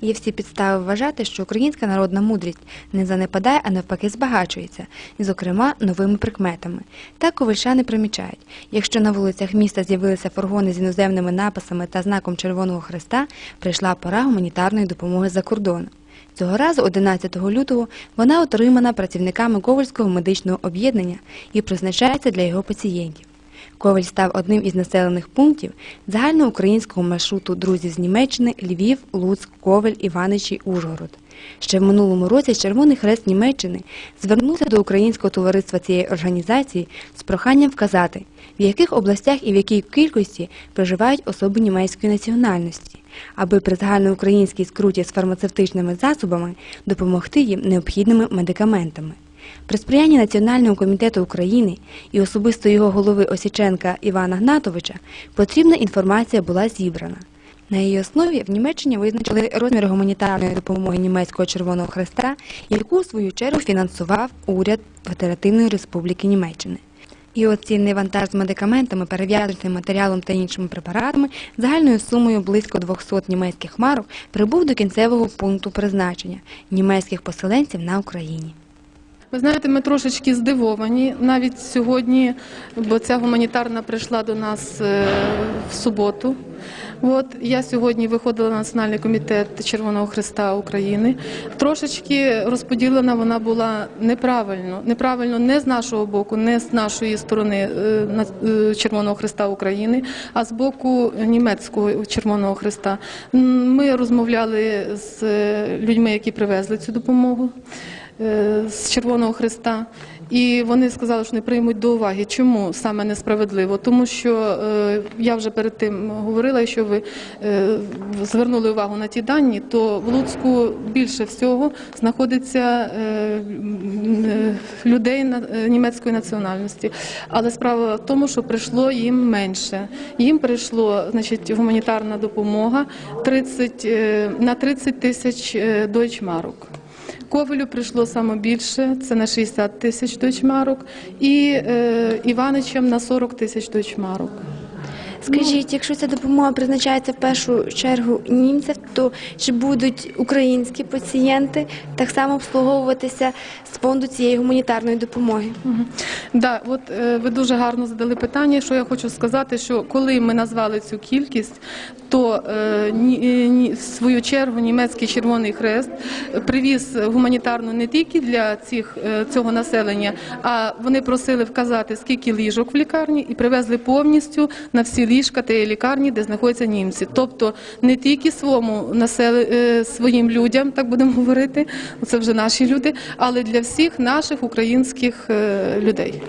Є всі підстави вважати, що українська народна мудрість не занепадає, а навпаки збагачується, зокрема, новими прикметами. Так ковальчани примічають, якщо на вулицях міста з'явилися фургони з іноземними написами та знаком Червоного Христа, прийшла пора гуманітарної допомоги за кордону. Цього разу, 11 лютого, вона отримана працівниками Ковальського медичного об'єднання і призначається для його пацієнтів. Коваль став одним із населених пунктів загальноукраїнського маршруту друзів з Німеччини Львів, Луцьк, Ковель, Іваничі, Ужгород. Ще в минулому році Червоний Хрест Німеччини звернувся до українського товариства цієї організації з проханням вказати, в яких областях і в якій кількості проживають особи німецької національності, аби при загальноукраїнській скруті з фармацевтичними засобами допомогти їм необхідними медикаментами. При сприянні Національного комітету України і особисто його голови Осіченка Івана Гнатовича потрібна інформація була зібрана. На її основі в Німеччині визначили розмір гуманітарної допомоги німецького Червоного Хреста, яку у свою чергу фінансував уряд Федеративної Республіки Німеччини. І оцінний вантаж з медикаментами, перев'язочним матеріалом та іншими препаратами загальною сумою близько 200 німецьких марок прибув до кінцевого пункту призначення німецьких поселенців на Україні. Ви знаєте, ми трошечки здивовані навіть сьогодні, бо ця гуманітарна прийшла до нас е, в суботу. От я сьогодні виходила на Національний комітет Червоного Христа України. Трошечки розподілена вона була неправильно. Неправильно не з нашого боку, не з нашої сторони е, е, Червоного Христа України, а з боку німецького Червоного Христа. Ми розмовляли з людьми, які привезли цю допомогу з Червоного Христа. І вони сказали, що не приймуть до уваги. Чому саме несправедливо? Тому що е, я вже перед тим говорила, що ви е, звернули увагу на ті дані, то в Луцьку більше всього знаходиться е, е, людей е, німецької національності. Але справа в тому, що прийшло їм менше. Їм прийшло значить, гуманітарна допомога 30, е, на 30 тисяч е, дойчмарок. Ковелю прийшло саме більше, це на 60 тисяч дочмарок, і е, Іваничам на 40 тисяч дойчмарок. Скажіть, якщо ця допомога призначається в першу чергу німцям, то чи будуть українські пацієнти так само обслуговуватися з фонду цієї гуманітарної допомоги? Да, от е, ви дуже гарно задали питання. Що я хочу сказати, що коли ми назвали цю кількість, то е, е, в свою чергу німецький Червоний Хрест привіз гуманітарну не тільки для цього населення, а вони просили вказати, скільки ліжок в лікарні, і привезли повністю на всі ліжка та лікарні, де знаходяться німці. Тобто не тільки своєму насел... е, своїм людям, так будемо говорити, це вже наші люди, але для всіх наших українських е, людей.